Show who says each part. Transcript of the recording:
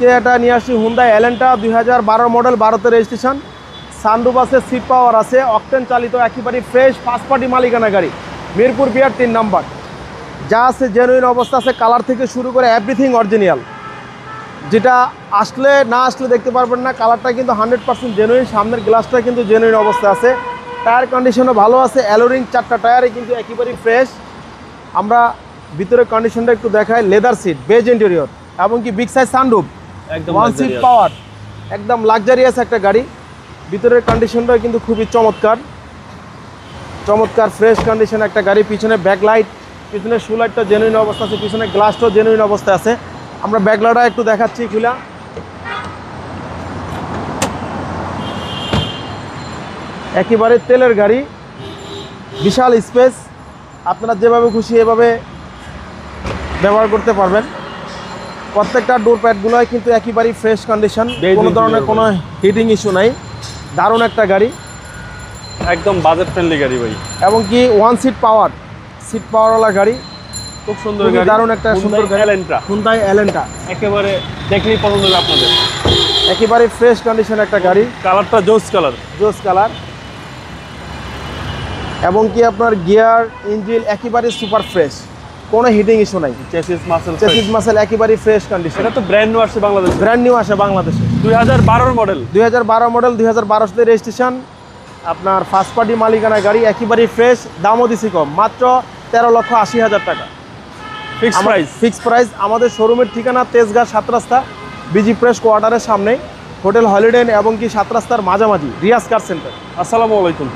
Speaker 1: আজকে এটা নিয়ে আসছি হুন্দাই এলেন্টা দুই হাজার বারো মডেল বারোতে রেজিস্ট্রেশন সানরুফ আছে সিট পাওয়ার আছে অকটেন চালিত, একেবারে ফ্রেশ ফার্স্ট পার্টি মালিকানা গাড়ি। মিরপুর বিয়ার তিন নাম্বার। যা আছে জেনুইন অবস্থা আছে কালার থেকে শুরু করে এভরিথিং অরিজিনাল যেটা আসলে না আসলে দেখতে পারবেন না কালারটা কিন্তু হান্ড্রেড পার্সেন্ট জেনুইন সামনের গ্লাসটা কিন্তু জেনুইন অবস্থা আছে। টায়ার কন্ডিশনও ভালো আছে অ্যালোরিং চারটা টায়ারে কিন্তু একেবারেই ফ্রেশ আমরা ভিতরে কন্ডিশনটা একটু দেখাই লেদার সিট বেজ ইন্টেরিয়র এবং কি বিগ সাইজ সানরুফ
Speaker 2: একদম
Speaker 1: ওয়ান সিট পাওয়ার একদম লাক্সারিয়াস একটা গাড়ি। ভিতরের কন্ডিশনটা কিন্তু খুবই চমৎকার। চমৎকার ফ্রেশ কন্ডিশন একটা গাড়ি। পিছনে ব্যাকলাইট পিছনে শুলাইটটা জেনুইন অবস্থা আছে পিছনে গ্লাসটাও জেনুইন অবস্থা আছে। আমরা ব্যাকলাইটটা একটু দেখাচ্ছি খুলা। একেবারে তেলের গাড়ি বিশাল স্পেস আপনারা যেভাবে খুশি এভাবে ব্যবহার করতে পারবেন। প্রত্যেকটা ডোর প্যাডগুলোই কিন্তু একেবারেই ফ্রেশ কন্ডিশন কোনো ধরনের কোনো হিটিং ইস্যু নাই। দারুণ একটা গাড়ি।
Speaker 2: একদম বাজেট ফ্রেন্ডলি গাড়ি ভাই।
Speaker 1: এবং কি ওয়ান সিট পাওয়ার সিট পাওয়ারওয়ালা গাড়ি।
Speaker 2: খুব সুন্দর গাড়ি।
Speaker 1: দারুণ একটা সুন্দর গাড়ি।
Speaker 2: এলেন্ট্রা
Speaker 1: হুন্দাই এলেন্টা
Speaker 2: একেবারে দেখলেই পছন্দ হবে আপনাদের।
Speaker 1: একেবারে ফ্রেশ কন্ডিশন একটা গাড়ি।
Speaker 2: কালারটা জোস কালার
Speaker 1: জোস কালার এবং কি আপনার গিয়ার ইঞ্জিন একেবারে সুপার ফ্রেশ কোনো হিটিং ইস্যু নাই।
Speaker 2: চেসিস মাসেল
Speaker 1: চেসিস মাসেল একেবারে ফ্রেশ কন্ডিশন
Speaker 2: এটা তো ব্র্যান্ড নিউ আসছে বাংলাদেশ।
Speaker 1: ব্র্যান্ড নিউ আসে বাংলাদেশে।
Speaker 2: দুই হাজার বারোর মডেল
Speaker 1: দুই হাজার বারো মডেল দুই হাজার বারোতে রেজিস্ট্রেশন আপনার ফার্স্ট পার্টি মালিকানা গাড়ি একেবারেই ফ্রেশ দামও দিছি কম। মাত্র তেরো লক্ষ আশি হাজার টাকা।
Speaker 2: ফিক্স প্রাইস
Speaker 1: ফিক্স প্রাইস আমাদের শোরুমের ঠিকানা তেজগাঁ সাত রাস্তা বিজি প্রেস কোয়ার্টারের সামনে হোটেল হলিডে এবং কি সাত রাস্তার মাঝামাঝি রিয়াজ কার সেন্টার
Speaker 2: আসসালামু আলাইকুম।